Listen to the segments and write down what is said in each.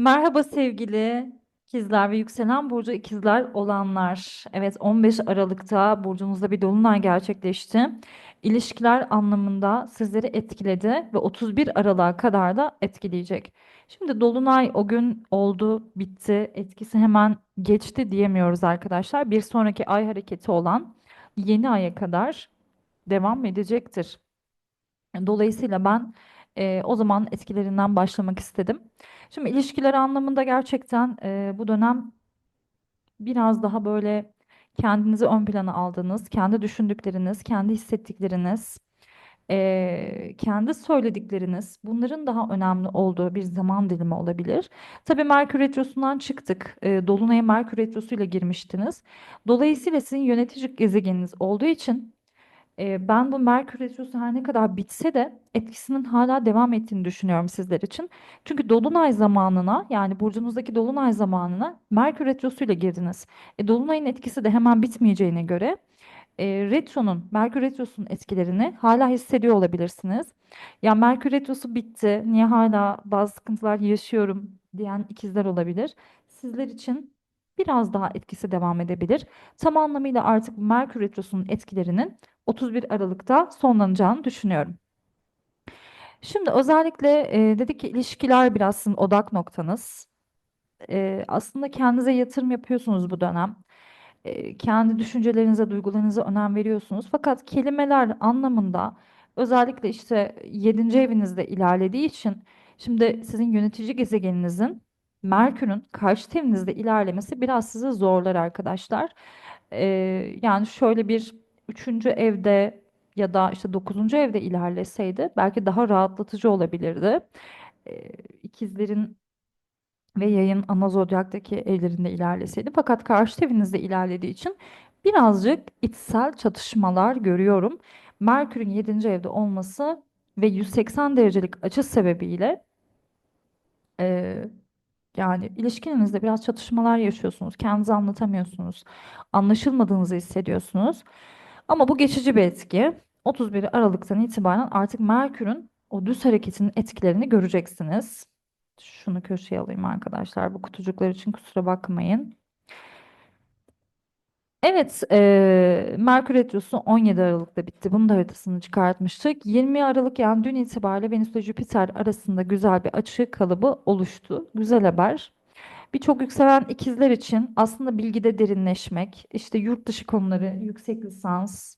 Merhaba sevgili ikizler ve yükselen burcu ikizler olanlar. Evet 15 Aralık'ta burcunuzda bir dolunay gerçekleşti. İlişkiler anlamında sizleri etkiledi ve 31 Aralık'a kadar da etkileyecek. Şimdi dolunay o gün oldu, bitti. Etkisi hemen geçti diyemiyoruz arkadaşlar. Bir sonraki ay hareketi olan yeni aya kadar devam edecektir. Dolayısıyla ben e, o zaman etkilerinden başlamak istedim. Şimdi ilişkiler anlamında gerçekten e, bu dönem biraz daha böyle kendinizi ön plana aldığınız, kendi düşündükleriniz, kendi hissettikleriniz, e, kendi söyledikleriniz bunların daha önemli olduğu bir zaman dilimi olabilir. Tabii Merkür Retrosu'ndan çıktık. E, Dolunay'a Merkür Retrosu ile girmiştiniz. Dolayısıyla sizin yönetici gezegeniniz olduğu için e, ben bu Merkür Retrosu her ne kadar bitse de etkisinin hala devam ettiğini düşünüyorum sizler için. Çünkü Dolunay zamanına yani burcunuzdaki Dolunay zamanına Merkür Retrosu ile girdiniz. E, Dolunay'ın etkisi de hemen bitmeyeceğine göre e, Retro'nun, Merkür Retrosu'nun etkilerini hala hissediyor olabilirsiniz. Ya Merkür Retrosu bitti, niye hala bazı sıkıntılar yaşıyorum diyen ikizler olabilir. Sizler için biraz daha etkisi devam edebilir. Tam anlamıyla artık Merkür Retrosu'nun etkilerinin 31 Aralık'ta sonlanacağını düşünüyorum. Şimdi özellikle e, dedik ki ilişkiler biraz sizin odak noktanız. E, aslında kendinize yatırım yapıyorsunuz bu dönem. E, kendi düşüncelerinize, duygularınıza önem veriyorsunuz. Fakat kelimeler anlamında özellikle işte 7. evinizde ilerlediği için şimdi sizin yönetici gezegeninizin Merkür'ün karşı evinizde ilerlemesi biraz sizi zorlar arkadaşlar. E, yani şöyle bir üçüncü evde ya da işte dokuzuncu evde ilerleseydi belki daha rahatlatıcı olabilirdi. E, ikizlerin ve yayın ana zodyaktaki evlerinde ilerleseydi. Fakat karşı evinizde ilerlediği için birazcık içsel çatışmalar görüyorum. Merkür'ün 7. evde olması ve 180 derecelik açı sebebiyle e, yani ilişkinizde biraz çatışmalar yaşıyorsunuz. Kendinizi anlatamıyorsunuz. Anlaşılmadığınızı hissediyorsunuz. Ama bu geçici bir etki. 31 Aralık'tan itibaren artık Merkür'ün o düz hareketinin etkilerini göreceksiniz. Şunu köşeye alayım arkadaşlar. Bu kutucuklar için kusura bakmayın. Evet, eee Merkür Retrosu 17 Aralık'ta bitti. Bunun da haritasını çıkartmıştık. 20 Aralık yani dün itibariyle Venüs ve Jüpiter arasında güzel bir açı kalıbı oluştu. Güzel haber. Birçok yükselen ikizler için aslında bilgide derinleşmek, işte yurt dışı konuları, yüksek lisans,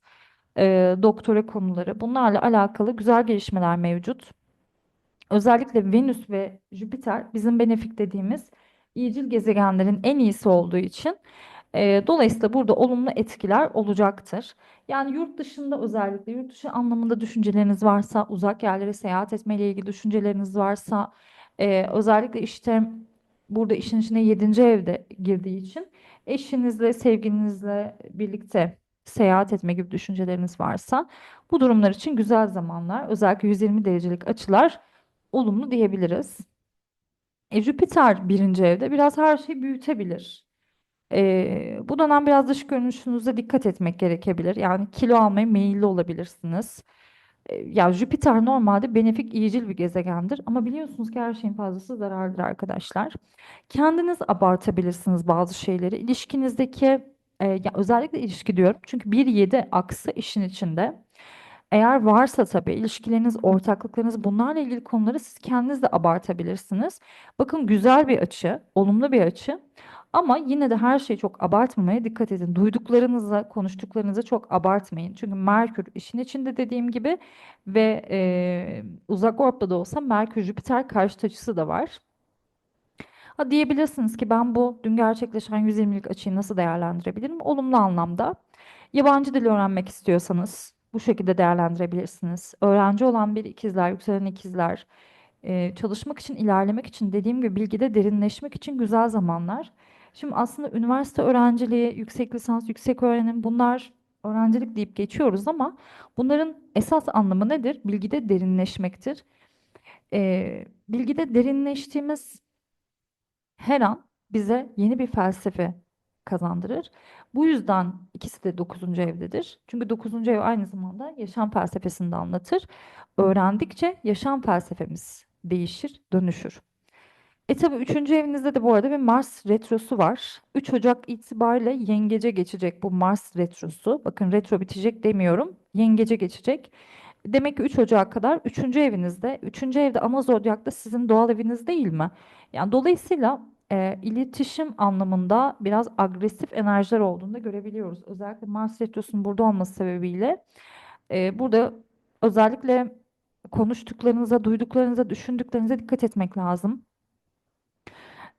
eee, doktora konuları bunlarla alakalı güzel gelişmeler mevcut. Özellikle Venüs ve Jüpiter bizim benefik dediğimiz iyicil gezegenlerin en iyisi olduğu için e, dolayısıyla burada olumlu etkiler olacaktır. Yani yurt dışında özellikle yurt dışı anlamında düşünceleriniz varsa, uzak yerlere seyahat etmeyle ilgili düşünceleriniz varsa, e, özellikle işte burada işin içine 7. evde girdiği için eşinizle, sevgilinizle birlikte seyahat etme gibi düşünceleriniz varsa bu durumlar için güzel zamanlar. Özellikle 120 derecelik açılar olumlu diyebiliriz. E, Jüpiter birinci evde biraz her şeyi büyütebilir. E, bu dönem biraz dış görünüşünüze dikkat etmek gerekebilir. Yani kilo almaya meyilli olabilirsiniz. E, ya Jüpiter normalde benefik iyicil bir gezegendir ama biliyorsunuz ki her şeyin fazlası zarardır arkadaşlar. Kendiniz abartabilirsiniz bazı şeyleri. İlişkinizdeki e, ya özellikle ilişki diyorum çünkü 1-7 aksı işin içinde. Eğer varsa tabii ilişkileriniz, ortaklıklarınız bunlarla ilgili konuları siz kendiniz de abartabilirsiniz. Bakın güzel bir açı, olumlu bir açı. Ama yine de her şeyi çok abartmamaya dikkat edin. Duyduklarınızı, konuştuklarınızı çok abartmayın. Çünkü Merkür işin içinde dediğim gibi ve e, uzak ortada da olsa Merkür Jüpiter karşıt açısı da var. Ha diyebilirsiniz ki ben bu dün gerçekleşen 120'lik açıyı nasıl değerlendirebilirim? Olumlu anlamda. Yabancı dil öğrenmek istiyorsanız bu şekilde değerlendirebilirsiniz. Öğrenci olan bir ikizler, yükselen ikizler, çalışmak için, ilerlemek için dediğim gibi bilgide derinleşmek için güzel zamanlar. Şimdi aslında üniversite öğrenciliği, yüksek lisans, yüksek öğrenim bunlar öğrencilik deyip geçiyoruz ama bunların esas anlamı nedir? Bilgide derinleşmektir. E, bilgide derinleştiğimiz her an bize yeni bir felsefe kazandırır. Bu yüzden ikisi de 9. evdedir. Çünkü 9. ev aynı zamanda yaşam felsefesini de anlatır. Öğrendikçe yaşam felsefemiz değişir, dönüşür. E tabii üçüncü evinizde de bu arada bir Mars retrosu var. 3 Ocak itibariyle yengece geçecek bu Mars retrosu. Bakın retro bitecek demiyorum. Yengece geçecek. Demek ki 3 Ocak'a kadar üçüncü evinizde. Üçüncü evde ana zodyakta sizin doğal eviniz değil mi? Yani dolayısıyla e, iletişim anlamında biraz agresif enerjiler olduğunu da görebiliyoruz. Özellikle Mars retrosunun burada olması sebebiyle e, burada özellikle konuştuklarınıza, duyduklarınıza, düşündüklerinize dikkat etmek lazım.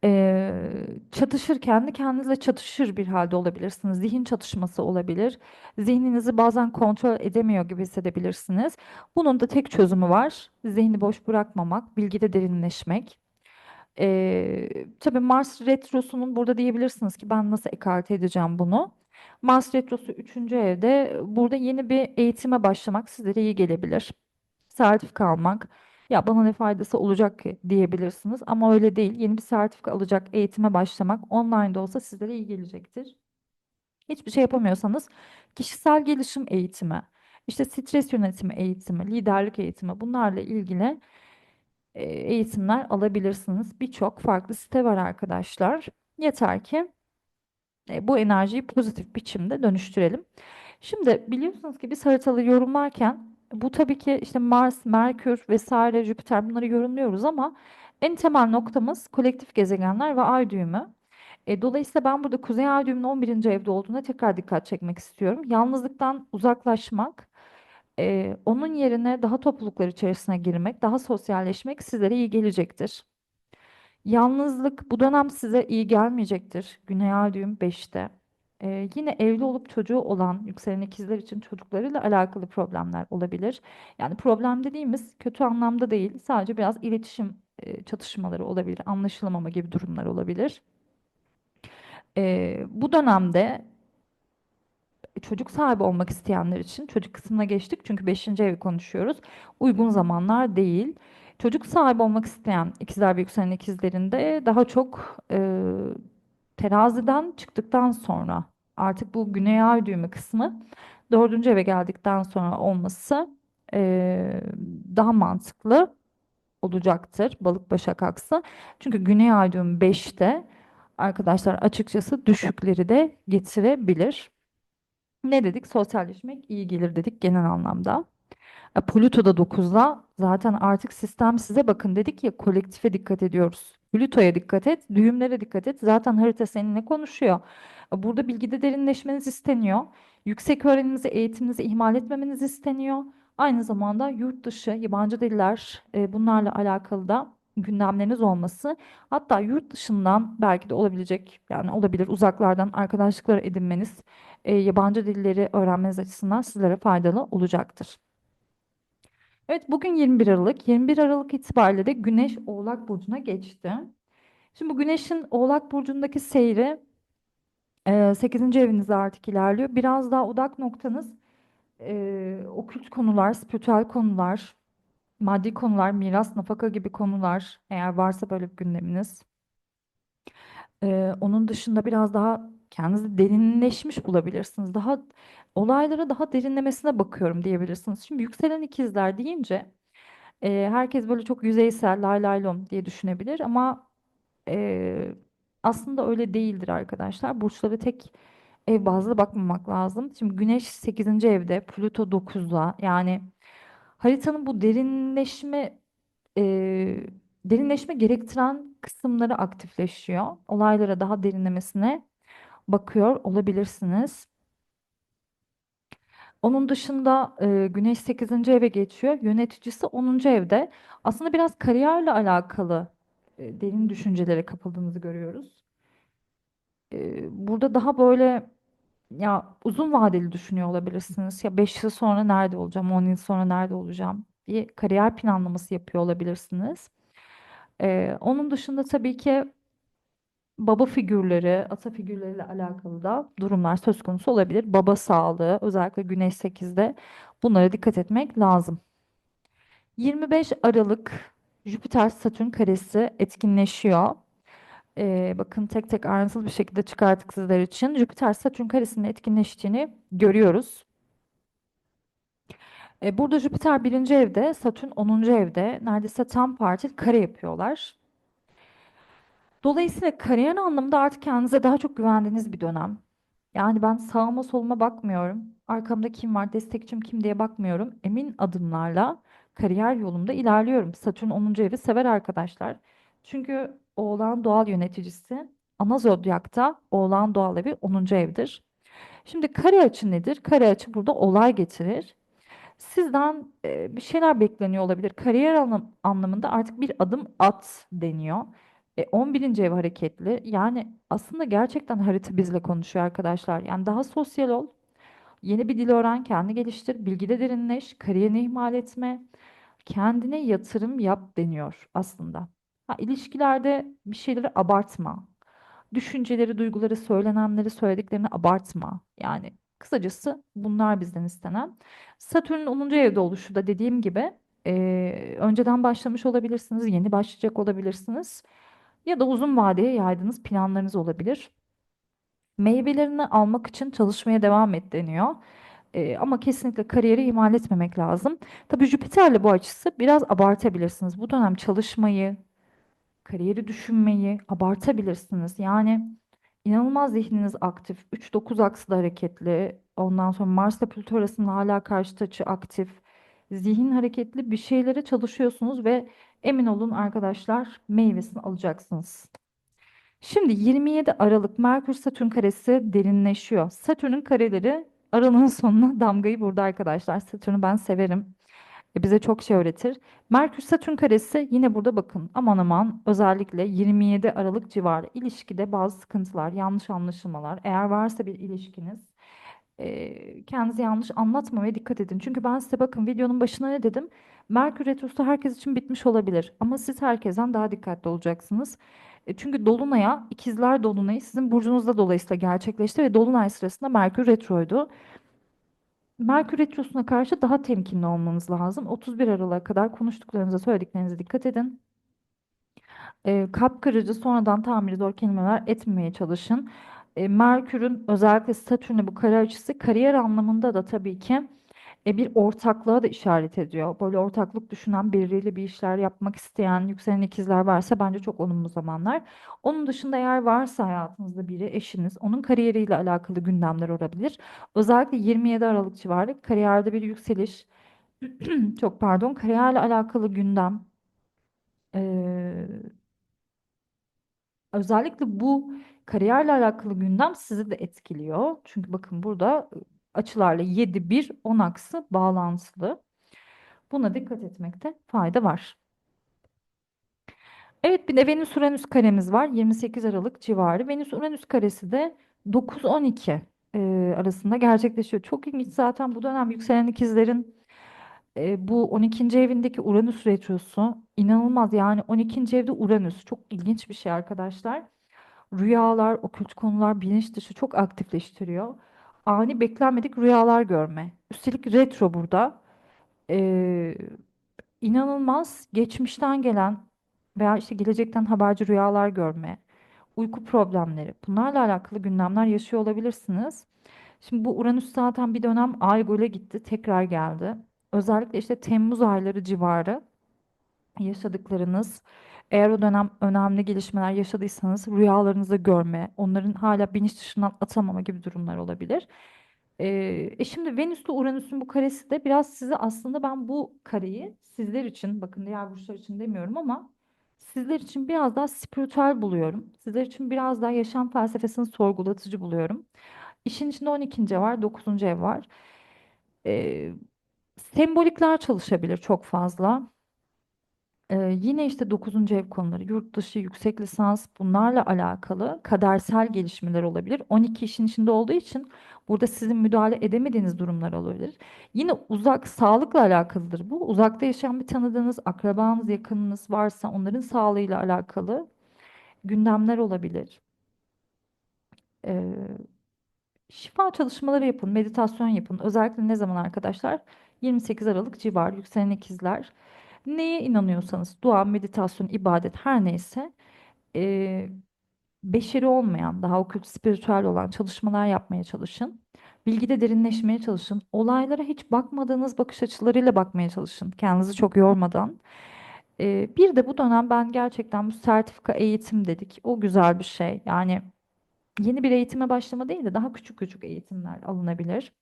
Eee, çatışırken de kendinizle çatışır bir halde olabilirsiniz. Zihin çatışması olabilir. Zihninizi bazen kontrol edemiyor gibi hissedebilirsiniz. Bunun da tek çözümü var. Zihni boş bırakmamak, bilgide derinleşmek. Eee tabii Mars Retrosu'nun burada diyebilirsiniz ki ben nasıl ekarte edeceğim bunu? Mars Retrosu üçüncü evde burada yeni bir eğitime başlamak sizlere iyi gelebilir. Sertifika almak, ya bana ne faydası olacak ki diyebilirsiniz ama öyle değil. Yeni bir sertifika alacak eğitime başlamak online de olsa sizlere iyi gelecektir. Hiçbir şey yapamıyorsanız kişisel gelişim eğitimi, işte stres yönetimi eğitimi, liderlik eğitimi bunlarla ilgili e, eğitimler alabilirsiniz. Birçok farklı site var arkadaşlar. Yeter ki e, bu enerjiyi pozitif biçimde dönüştürelim. Şimdi biliyorsunuz ki biz haritaları yorumlarken bu tabii ki işte Mars, Merkür vesaire, Jüpiter bunları yorumluyoruz ama en temel noktamız kolektif gezegenler ve ay düğümü. E, dolayısıyla ben burada Kuzey Ay düğümünün 11. evde olduğuna tekrar dikkat çekmek istiyorum. Yalnızlıktan uzaklaşmak, e, onun yerine daha topluluklar içerisine girmek, daha sosyalleşmek sizlere iyi gelecektir. Yalnızlık bu dönem size iyi gelmeyecektir. Güney Ay düğüm 5'te. Ee, yine evli olup çocuğu olan yükselen ikizler için çocuklarıyla alakalı problemler olabilir. Yani problem dediğimiz kötü anlamda değil, sadece biraz iletişim e, çatışmaları olabilir, anlaşılamama gibi durumlar olabilir. Ee, bu dönemde çocuk sahibi olmak isteyenler için çocuk kısmına geçtik çünkü 5. evi konuşuyoruz. Uygun zamanlar değil. Çocuk sahibi olmak isteyen ikizler ve yükselen ikizlerinde daha çok e, teraziden çıktıktan sonra artık bu güney ay düğümü kısmı dördüncü eve geldikten sonra olması e, daha mantıklı olacaktır balık başak aksı. Çünkü güney ay düğümü 5'te arkadaşlar açıkçası düşükleri de getirebilir. Ne dedik? Sosyalleşmek iyi gelir dedik genel anlamda. E, Plüto da 9'da zaten artık sistem size bakın dedik ya kolektife dikkat ediyoruz. Plüto'ya dikkat et, düğümlere dikkat et. Zaten harita seninle konuşuyor. E, Burada bilgide derinleşmeniz isteniyor. Yüksek öğreniminizi, eğitiminizi ihmal etmemeniz isteniyor. Aynı zamanda yurt dışı, yabancı diller e, bunlarla alakalı da gündemleriniz olması. Hatta yurt dışından belki de olabilecek yani olabilir uzaklardan arkadaşlıklar edinmeniz e, yabancı dilleri öğrenmeniz açısından sizlere faydalı olacaktır. Evet bugün 21 Aralık. 21 Aralık itibariyle de Güneş Oğlak Burcu'na geçti. Şimdi bu Güneş'in Oğlak Burcu'ndaki seyri e, 8. evinizde artık ilerliyor. Biraz daha odak noktanız e, okült konular, spiritüel konular, maddi konular, miras, nafaka gibi konular eğer varsa böyle bir gündeminiz. Ee, onun dışında biraz daha kendinizi derinleşmiş bulabilirsiniz. Daha olaylara daha derinlemesine bakıyorum diyebilirsiniz. Şimdi yükselen ikizler deyince e, herkes böyle çok yüzeysel lay lay lom diye düşünebilir ama e, aslında öyle değildir arkadaşlar. Burçları tek ev bazlı bakmamak lazım. Şimdi Güneş 8. evde, Plüto 9'da yani haritanın bu derinleşme e, derinleşme gerektiren kısımları aktifleşiyor. Olaylara daha derinlemesine bakıyor olabilirsiniz. Onun dışında e, Güneş 8. eve geçiyor. Yöneticisi 10. evde. Aslında biraz kariyerle alakalı e, derin düşüncelere kapıldığınızı görüyoruz. E, burada daha böyle ya uzun vadeli düşünüyor olabilirsiniz. Ya 5 yıl sonra nerede olacağım, 10 yıl sonra nerede olacağım diye kariyer planlaması yapıyor olabilirsiniz. Ee, onun dışında tabii ki baba figürleri, ata figürleriyle alakalı da durumlar söz konusu olabilir. Baba sağlığı, özellikle Güneş 8'de bunlara dikkat etmek lazım. 25 Aralık Jüpiter Satürn karesi etkinleşiyor. Ee, bakın tek tek ayrıntılı bir şekilde çıkarttık sizler için. Jüpiter Satürn karesinin etkinleştiğini görüyoruz. Ee, burada Jüpiter birinci evde, Satürn 10. evde neredeyse tam parti kare yapıyorlar. Dolayısıyla kariyer anlamında artık kendinize daha çok güvendiğiniz bir dönem. Yani ben sağıma soluma bakmıyorum. Arkamda kim var, destekçim kim diye bakmıyorum. Emin adımlarla kariyer yolumda ilerliyorum. Satürn 10. evi sever arkadaşlar. Çünkü Oğlan doğal yöneticisi. Ana zodyakta Oğlan doğal evi 10. evdir. Şimdi kare açı nedir? Kare açı burada olay getirir. Sizden e, bir şeyler bekleniyor olabilir. Kariyer anlam- anlamında artık bir adım at deniyor. E, 11. ev hareketli. Yani aslında gerçekten harita bizle konuşuyor arkadaşlar. Yani daha sosyal ol. Yeni bir dil öğren, kendini geliştir, bilgide derinleş, kariyerini ihmal etme, kendine yatırım yap deniyor aslında. Ha, ilişkilerde bir şeyleri abartma. Düşünceleri, duyguları, söylenenleri, söylediklerini abartma. Yani kısacası bunlar bizden istenen. Satürn'ün 10. evde oluşu da dediğim gibi eee, önceden başlamış olabilirsiniz, yeni başlayacak olabilirsiniz. Ya da uzun vadeye yaydığınız planlarınız olabilir. Meyvelerini almak için çalışmaya devam et deniyor. Eee, ama kesinlikle kariyeri ihmal etmemek lazım. Tabii Jüpiter'le bu açısı biraz abartabilirsiniz. Bu dönem çalışmayı, kariyeri düşünmeyi abartabilirsiniz. Yani inanılmaz zihniniz aktif. 3-9 aksında hareketli. Ondan sonra Mars'la Plüto arasında hala karşıt açı aktif. Zihin hareketli bir şeylere çalışıyorsunuz ve emin olun arkadaşlar meyvesini alacaksınız. Şimdi 27 Aralık Merkür Satürn karesi derinleşiyor. Satürn'ün kareleri aralığın sonuna damgayı vurdu arkadaşlar. Satürn'ü ben severim. E, bize çok şey öğretir. Merkür Satürn karesi yine burada bakın aman aman özellikle 27 Aralık civarı ilişkide bazı sıkıntılar, yanlış anlaşılmalar. Eğer varsa bir ilişkiniz e, kendinizi yanlış anlatmamaya dikkat edin. Çünkü ben size bakın videonun başına ne dedim? Merkür Retrosu herkes için bitmiş olabilir ama siz herkesten daha dikkatli olacaksınız. E, çünkü Dolunay'a, ikizler Dolunay'ı sizin burcunuzda dolayısıyla gerçekleşti ve Dolunay sırasında Merkür Retroydu. Merkür Retrosu'na karşı daha temkinli olmanız lazım. 31 Aralık'a kadar konuştuklarınıza, söylediklerinize dikkat edin. E, kalp kırıcı, sonradan tamiri zor kelimeler etmemeye çalışın. E, Merkür'ün özellikle Satürn'e bu kare açısı kariyer anlamında da tabii ki e, bir ortaklığa da işaret ediyor. Böyle ortaklık düşünen biriyle bir işler yapmak isteyen yükselen ikizler varsa bence çok olumlu zamanlar. Onun dışında eğer varsa hayatınızda biri, eşiniz, onun kariyeriyle alakalı gündemler olabilir. Özellikle 27 Aralık civarı kariyerde bir yükseliş, çok pardon, kariyerle alakalı gündem. Ee, özellikle bu kariyerle alakalı gündem sizi de etkiliyor. Çünkü bakın burada açılarla 7, 1, 10 aksı bağlantılı. Buna dikkat etmekte fayda var. Evet bir de Venüs-Uranüs karemiz var 28 Aralık civarı. Venüs-Uranüs karesi de 9-12 e, arasında gerçekleşiyor. Çok ilginç zaten bu dönem yükselen ikizlerin e, bu 12. evindeki Uranüs retrosu inanılmaz. Yani 12. evde Uranüs çok ilginç bir şey arkadaşlar. Rüyalar, okült konular, bilinç dışı çok aktifleştiriyor. Ani beklenmedik rüyalar görme. Üstelik retro burada. Ee, inanılmaz geçmişten gelen veya işte gelecekten haberci rüyalar görme, uyku problemleri bunlarla alakalı gündemler yaşıyor olabilirsiniz. Şimdi bu Uranüs zaten bir dönem Ay Göl'e gitti, tekrar geldi. Özellikle işte Temmuz ayları civarı yaşadıklarınız, eğer o dönem önemli gelişmeler yaşadıysanız rüyalarınızda görme, onların hala bilinç dışından atamama gibi durumlar olabilir. Ee, e şimdi Venüs'le Uranüs'ün bu karesi de biraz size aslında ben bu kareyi sizler için, bakın diğer burçlar için demiyorum ama sizler için biraz daha spiritüel buluyorum. Sizler için biraz daha yaşam felsefesini sorgulatıcı buluyorum. İşin içinde 12. ev var, 9. ev var. Ee, sembolikler çalışabilir çok fazla. Ee, yine işte 9. ev konuları, yurt dışı, yüksek lisans bunlarla alakalı kadersel gelişmeler olabilir. 12 işin içinde olduğu için burada sizin müdahale edemediğiniz durumlar olabilir. Yine uzak sağlıkla alakalıdır bu. Uzakta yaşayan bir tanıdığınız, akrabanız, yakınınız varsa onların sağlığıyla alakalı gündemler olabilir. Ee, şifa çalışmaları yapın, meditasyon yapın. Özellikle ne zaman arkadaşlar? 28 Aralık civarı yükselen ikizler. Neye inanıyorsanız, dua, meditasyon, ibadet her neyse e, beşeri olmayan, daha okült, spiritüel olan çalışmalar yapmaya çalışın. Bilgide derinleşmeye çalışın. Olaylara hiç bakmadığınız bakış açılarıyla bakmaya çalışın. Kendinizi çok yormadan. Ee, bir de bu dönem ben gerçekten bu sertifika eğitim dedik. O güzel bir şey. Yani yeni bir eğitime başlama değil de daha küçük küçük eğitimler alınabilir.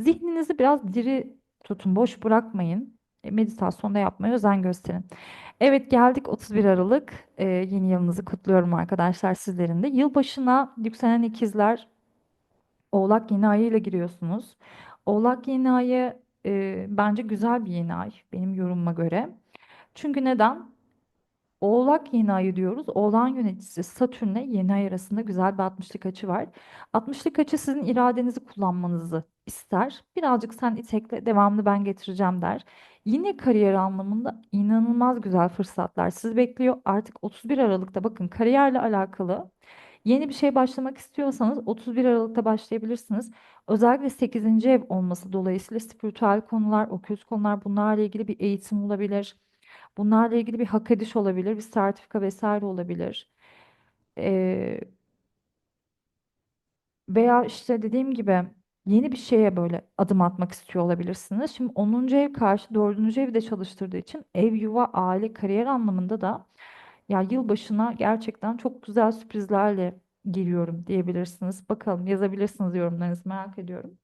Zihninizi biraz diri tutun, boş bırakmayın. E, Meditasyon da yapmaya özen gösterin. Evet geldik 31 Aralık. Ee, yeni yılınızı kutluyorum arkadaşlar sizlerin de. Yılbaşına yükselen ikizler Oğlak yeni ayıyla giriyorsunuz. Oğlak yeni ayı e, bence güzel bir yeni ay benim yorumuma göre. Çünkü neden? Oğlak yeni ayı diyoruz. Oğlan yöneticisi Satürn'le yeni ay arasında güzel bir 60'lık açı var. 60'lık açı sizin iradenizi kullanmanızı ister. Birazcık sen itekle devamlı ben getireceğim der. Yine kariyer anlamında inanılmaz güzel fırsatlar sizi bekliyor. Artık 31 Aralık'ta bakın kariyerle alakalı yeni bir şey başlamak istiyorsanız 31 Aralık'ta başlayabilirsiniz. Özellikle 8. ev olması dolayısıyla spiritüel konular, okült konular bunlarla ilgili bir eğitim olabilir. Bunlarla ilgili bir hak ediş olabilir, bir sertifika vesaire olabilir. Ee, veya işte dediğim gibi yeni bir şeye böyle adım atmak istiyor olabilirsiniz. Şimdi 10. ev karşı 4. evi de çalıştırdığı için ev, yuva, aile, kariyer anlamında da ya yılbaşına gerçekten çok güzel sürprizlerle giriyorum diyebilirsiniz. Bakalım yazabilirsiniz yorumlarınızı merak ediyorum.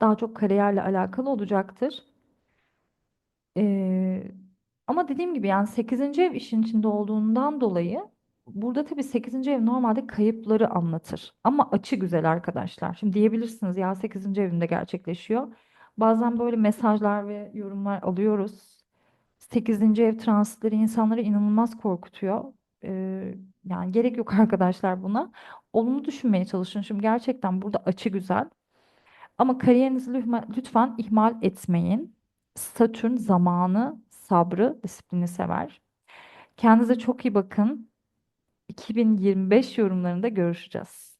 Daha çok kariyerle alakalı olacaktır. Ee, ama dediğim gibi yani sekizinci ev işin içinde olduğundan dolayı burada tabii sekizinci ev normalde kayıpları anlatır. Ama açı güzel arkadaşlar. Şimdi diyebilirsiniz ya sekizinci evinde gerçekleşiyor. Bazen böyle mesajlar ve yorumlar alıyoruz. Sekizinci ev transitleri insanları inanılmaz korkutuyor. Ee, yani gerek yok arkadaşlar buna. Olumlu düşünmeye çalışın. Şimdi gerçekten burada açı güzel. Ama kariyerinizi lütfen ihmal etmeyin. Satürn zamanı, sabrı, disiplini sever. Kendinize çok iyi bakın. 2025 yorumlarında görüşeceğiz.